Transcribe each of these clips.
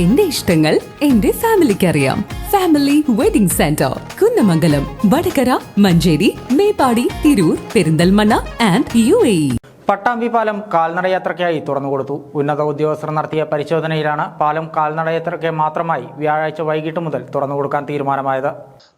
എന്റെ ഇഷ്ടങ്ങൾ എന്റെ ഫാമിലിക്ക് അറിയാം family wedding centre Kunnamangalam Vadakara Manjeri Meppadi Tirur Perinthalmanna and U A Pattambi പാലം കാൽനടയാത്രയ്ക്കായി തുറന്നുകൊടുത്തു ഉന്നത ഉദ്യോഗസ്ഥർ നടത്തിയ പരിശോധനയിലാണ് പാലം കാൽനടയാത്രയ്ക്ക് മാത്രമായി വ്യാഴാഴ്ച വൈകിട്ട് മുതൽ തുറന്നുകൊടുക്കാൻ തീരുമാനമായത്.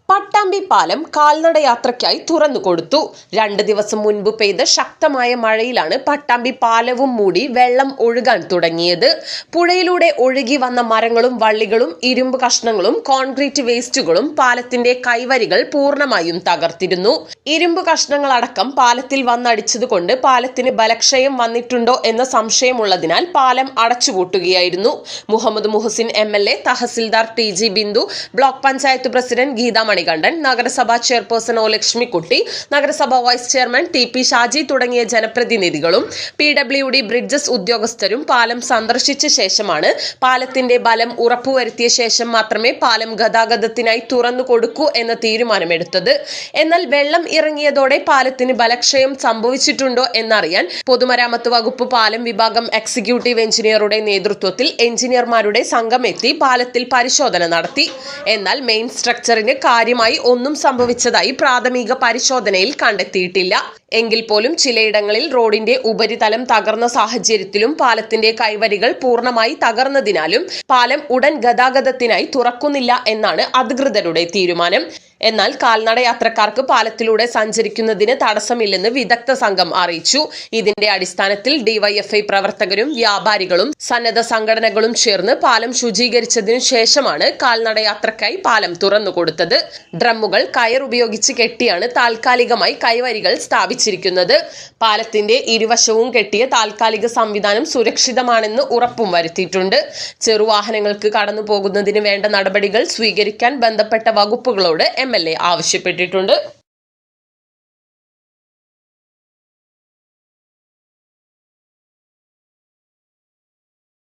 പട്ടാമ്പി പാലം കാൽനടയാത്രയ്ക്കായി തുറന്നുകൊടുത്തു രണ്ട് ദിവസം മുൻപ് പെയ്ത ശക്തമായ മഴയിലാണ് പട്ടാമ്പി പാലവും മൂടി വെള്ളം ഒഴുകാൻ തുടങ്ങിയത്. പുഴയിലൂടെ ഒഴുകി വന്ന മരങ്ങളും വള്ളികളും ഇരുമ്പ് കഷ്ണങ്ങളും കോൺക്രീറ്റ് വേസ്റ്റുകളും പാലത്തിന്റെ കൈവരികൾ പൂർണമായും തകർത്തിരുന്നു. ഇരുമ്പ് കഷ്ണങ്ങളടക്കം പാലത്തിൽ വന്നടിച്ചതുകൊണ്ട് പാലത്തിന് ബലക്ഷയം വന്നിട്ടുണ്ടോ എന്ന സംശയമുള്ളതിനാൽ പാലം അടച്ചുപൂട്ടുകയായിരുന്നു. Muhammad Muhsin M L A tahsildar T G Bindu block panchayat president Geetha Manikandan നഗരസഭാ ചെയർപേഴ്സൺ ഒ ലക്ഷ്മിക്കുട്ടി നഗരസഭാ vice chairman T P Shaji തുടങ്ങിയ ജനപ്രതിനിധികളും പി ഡബ്ല്യു ഡി ബ്രിഡ്ജസ് ഉദ്യോഗസ്ഥരും പാലം സന്ദർശിച്ച ശേഷമാണ് പാലത്തിന്റെ ബലം ഉറപ്പുവരുത്തിയ ശേഷം മാത്രമേ പാലം ഗതാഗതത്തിനായി തുറന്നു കൊടുക്കൂ എന്ന തീരുമാനമെടുത്തത്. എന്നാൽ വെള്ളം ഇറങ്ങിയതോടെ പാലത്തിന് ബലക്ഷയം സംഭവിച്ചിട്ടുണ്ടോ എന്നറിയാൻ പൊതുമരാമത്ത് വകുപ്പ് പാലം വിഭാഗം എക്സിക്യൂട്ടീവ് എഞ്ചിനീയറുടെ നേതൃത്വത്തിൽ എഞ്ചിനീയർമാരുടെ സംഘം എത്തി പാലത്തിൽ പരിശോധന നടത്തി. എന്നാൽ മെയിൻ സ്ട്രക്ചറിന് കാര്യമായി ഒന്നും സംഭവിച്ചതായി പ്രാഥമിക പരിശോധനയിൽ കണ്ടെത്തിയിട്ടില്ല. എങ്കിൽ പോലും ചിലയിടങ്ങളിൽ റോഡിന്റെ ഉപരിതലം തകർന്ന സാഹചര്യത്തിലും പാലത്തിന്റെ കൈവരികൾ പൂർണമായി തകർന്നതിനാലും പാലം ഉടൻ ഗതാഗതത്തിനായി തുറക്കുന്നില്ല എന്നാണ് അധികൃതരുടെ തീരുമാനം. എന്നാൽ കാൽനട യാത്രക്കാർക്ക് പാലത്തിലൂടെ സഞ്ചരിക്കുന്നതിന് തടസ്സമില്ലെന്ന് വിദഗ്ധ സംഘം അറിയിച്ചു. ഇതിന്റെ അടിസ്ഥാനത്തിൽ ഡിവൈഎഫ്ഐ പ്രവർത്തകരും വ്യാപാരികളും സന്നദ്ധ സംഘടനകളും ചേർന്ന് പാലം ശുചീകരിച്ചതിനു ശേഷമാണ് കാൽനട യാത്രക്കായി പാലം തുറന്നുകൊടുത്തത്. ഡ്രമ്മുകൾ കയർ ഉപയോഗിച്ച് കെട്ടിയാണ് താൽക്കാലികമായി കൈവരികൾ സ്ഥാപിച്ചിരിക്കുന്നത്. പാലത്തിന്റെ ഇരുവശവും കെട്ടിയ താൽക്കാലിക സംവിധാനം സുരക്ഷിതമാണെന്ന് ഉറപ്പും വരുത്തിയിട്ടുണ്ട്. ചെറുവാഹനങ്ങൾക്ക് കടന്നു പോകുന്നതിന് വേണ്ട നടപടികൾ സ്വീകരിക്കാൻ ബന്ധപ്പെട്ട വകുപ്പുകളോട് എം എൽ എ ആവശ്യപ്പെട്ടിട്ടുണ്ട്.